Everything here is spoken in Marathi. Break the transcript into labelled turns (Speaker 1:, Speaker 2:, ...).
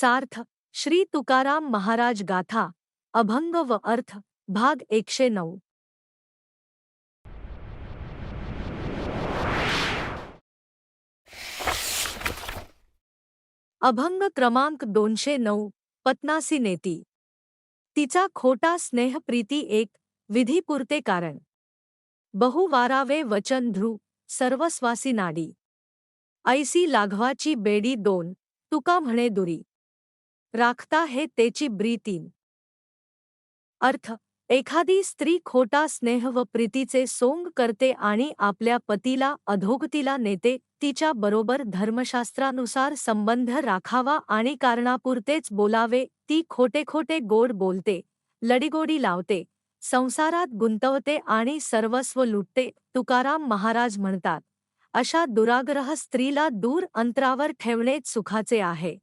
Speaker 1: सार्थ श्री तुकाराम महाराज गाथा अभंग व अर्थ भाग एकशे नऊ. अभंग क्रमांक दोनशे नऊ पत्नासी नेती. तिचा खोटा स्नेह प्रीती एक विधीपुरते कारण. बहु वारावे वचन ध्रु सर्वस्वासी नाडी. ऐसी लाघवाची बेडी दोन तुका म्हणे दुरी. राखता हे तेची ब्री तीन अर्थ एखादी स्त्री खोटा स्नेह व प्रीतीचे सोंग करते आणि आपल्या पतीला अधोगतीला नेते तिच्या बरोबर धर्मशास्त्रानुसार संबंध राखावा आणि कारणापुरतेच बोलावे ती खोटे खोटे गोड बोलते लडीगोडी लावते संसारात गुंतवते आणि सर्वस्व लुटते तुकाराम महाराज म्हणतात अशा दुराग्रह स्त्रीला दूर अंतरावर ठेवणेच सुखाचे आहे.